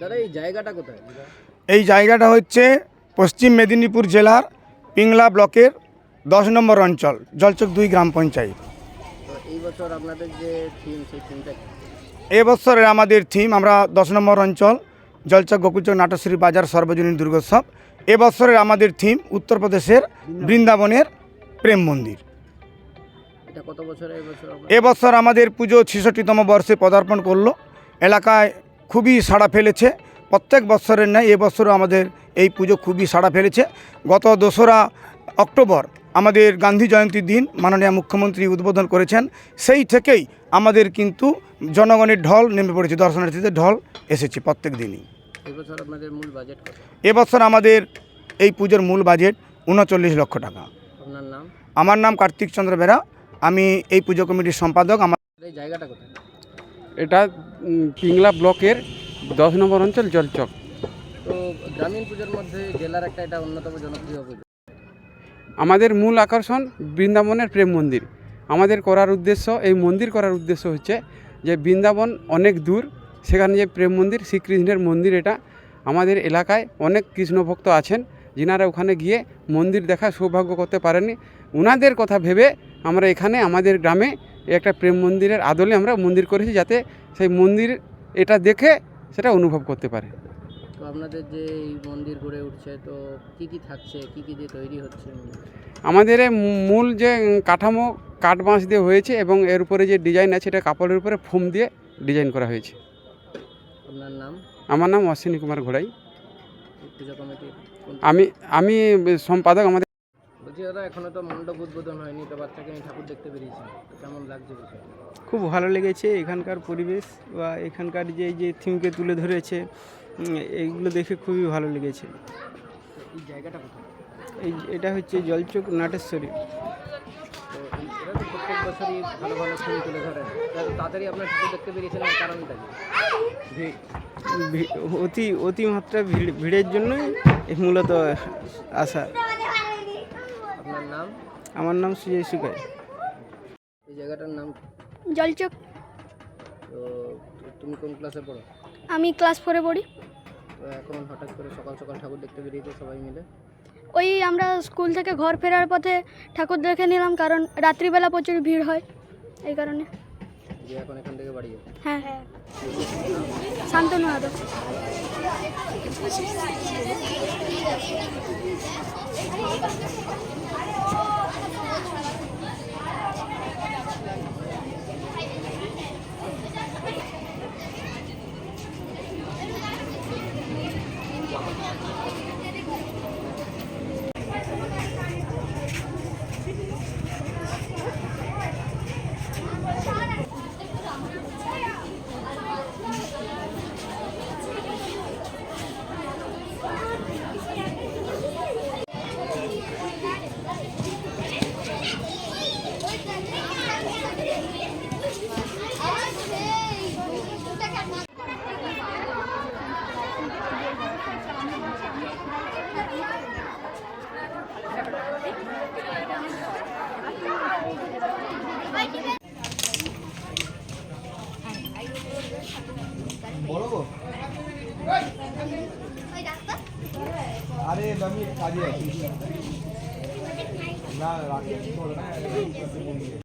দাদা এই জায়গাটা কোথায়? এই জায়গাটা হচ্ছে পশ্চিম মেদিনীপুর জেলার পিংলা ব্লকের দশ নম্বর অঞ্চল জলচক দুই গ্রাম পঞ্চায়েত। এই বছর আপনাদের যে থিম সেই থিমটা এবছরের আমাদের থিম আমরা দশ নম্বর অঞ্চল জলচক গোকুলচক নাটশ্রী বাজার সর্বজনীন দুর্গোৎসব। এবছরের আমাদের থিম উত্তরপ্রদেশের বৃন্দাবনের প্রেম মন্দির। এবছর আমাদের পুজো ছেষট্টিতম বর্ষে পদার্পণ করল। এলাকায় খুবই সাড়া ফেলেছে। প্রত্যেক বছরের ন্যায় এবছরও আমাদের এই পুজো খুবই সাড়া ফেলেছে। গত দোসরা অক্টোবর আমাদের গান্ধী জয়ন্তীর দিন মাননীয় মুখ্যমন্ত্রী উদ্বোধন করেছেন। সেই থেকেই আমাদের কিন্তু জনগণের ঢল নেমে পড়েছে দর্শনার্থীদের ঢল এসেছে প্রত্যেক দিনই। এবছর আমাদের এই পুজোর মূল বাজেট উনচল্লিশ লক্ষ টাকা। আমার নাম কার্তিক চন্দ্র বেরা। আমি এই পুজো কমিটির সম্পাদক আমার এই জায়গাটা কোথায়? এটা পিংলা ব্লকের দশ নম্বর অঞ্চল জলচক। তো গ্রামীণ পুজোর মধ্যে জেলার একটা এটা অন্যতম জনপ্রিয় পুজো। আমাদের মূল আকর্ষণ বৃন্দাবনের প্রেম মন্দির। আমাদের করার উদ্দেশ্য এই মন্দির করার উদ্দেশ্য হচ্ছে যে বৃন্দাবন অনেক দূর সেখানে যে প্রেম মন্দির শ্রীকৃষ্ণের মন্দির এটা আমাদের এলাকায় অনেক কৃষ্ণ ভক্ত আছেন। যিনারা ওখানে গিয়ে মন্দির দেখা সৌভাগ্য করতে পারেনি উনাদের কথা ভেবে আমরা এখানে আমাদের গ্রামে একটা প্রেম মন্দিরের আদলে আমরা মন্দির করেছি যাতে সেই মন্দির এটা দেখে সেটা অনুভব করতে পারে। তো আপনাদের যে এই মন্দির গড়ে উঠছে তো কি কি থাকছে কি কি দিয়ে তৈরি হচ্ছে? আমাদের মূল যে কাঠামো কাঠ বাঁশ দিয়ে হয়েছে এবং এর উপরে যে ডিজাইন আছে এটা কাপড়ের উপরে ফোম দিয়ে ডিজাইন করা হয়েছে। আপনার নাম? আমার নাম অশ্বিনী কুমার ঘোড়াই। পুজো কমিটির আমি আমি সম্পাদক আমাদের বলছি দাদা এখনও তো মণ্ডপ উদ্বোধন হয়নি তো বাচ্চাকে আমি ঠাকুর দেখতে বেরিয়েছেন কেমন লাগছে খুব ভালো লেগেছে এখানকার পরিবেশ বা এখানকার যে যে থিমকে তুলে ধরেছে এইগুলো দেখে খুবই ভালো লেগেছে। এই জায়গাটা কোথায়? এই এটা হচ্ছে জলচক নাটেশ্বরী তো এই- এরা তো প্রত্যেক বছরই ভালো ভালো ছবি তুলে ধরেন। তাড়াতাড়ি আপনার ঠাকুর দেখতে বেরিয়েছেন এর কারণটা কি? অতি অতিমাত্রা ভিড় ভিড়ের জন্যই মূলত আসা। আপনার নাম? আমার নাম সুজয় সুকাই। এই জায়গাটার নাম? জলচক। তো তুমি কোন ক্লাসে পড়ো? আমি ক্লাস ফোরে পড়ি। তো এখন হঠাৎ করে সকাল সকাল ঠাকুর দেখতে বেরিয়েছে সবাই মিলে। ওই আমরা স্কুল থেকে ঘর ফেরার পথে ঠাকুর দেখে নিলাম কারণ রাত্রিবেলা প্রচুর ভিড় হয় এই কারণে। এখন এখান থেকে বাড়ি হ্যাঁ হ্যাঁ। শান্তনু আদক अरे खाली ना